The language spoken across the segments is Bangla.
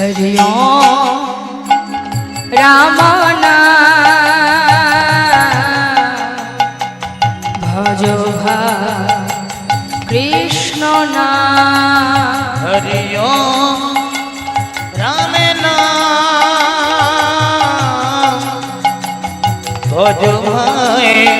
हरि रामना भजो भा कृष्ण ना हरि रामना भजो भाई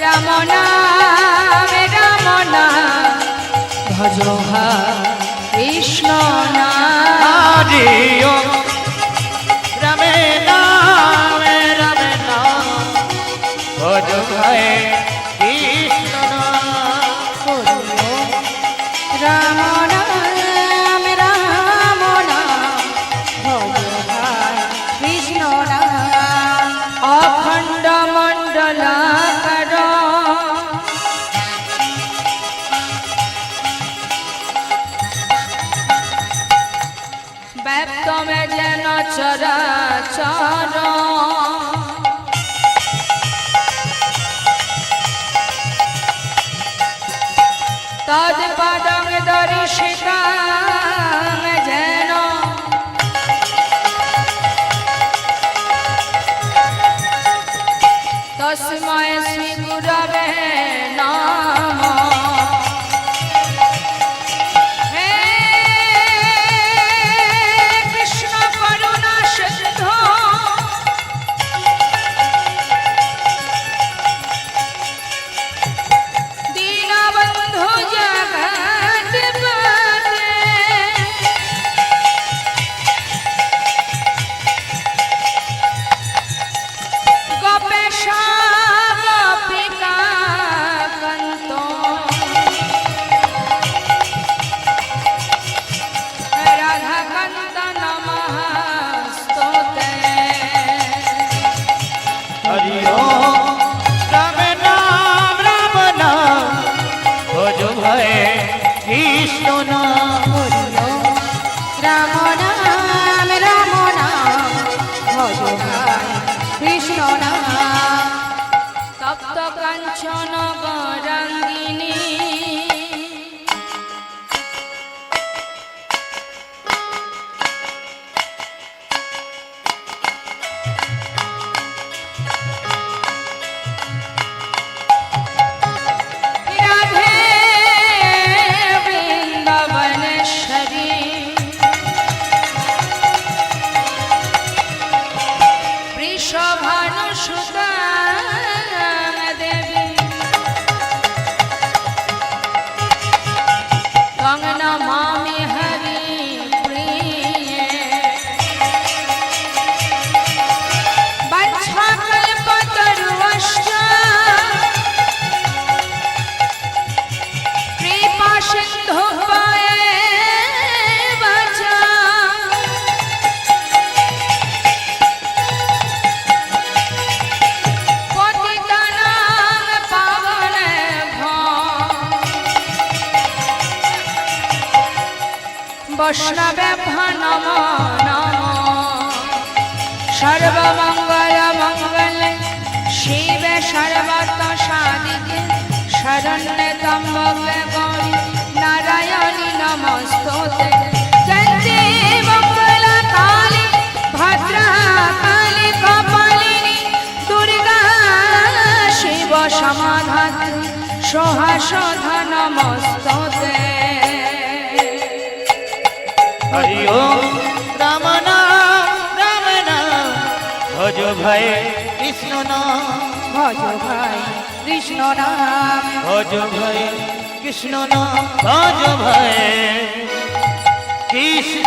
রামনা রামনা। ভজোহা কৃষ্ণ না। রমে নামে রমে নাম। ভজোহা চশমা নাম রাম নাম তপ্ত কাঞ্চন গরঙ্গিনী বৈষ্ণবে নম সর্বমঙ্গল মঙ্গল শিবে সর্বত সাদিকে শরণ্যে তম্বকে গৌরী নারায়ণী নমস্তোতে চন্দ্রে মঙ্গল কালী ভদ্রা হরি ওম রাম নাম রাম নাম ভজ ভয়ে কৃষ্ণ নাম ভজ ভাই কৃষ্ণ নাম ভজ ভয়ে কৃষ্ণ নাম ভজ ভয়ে কৃষ্ণ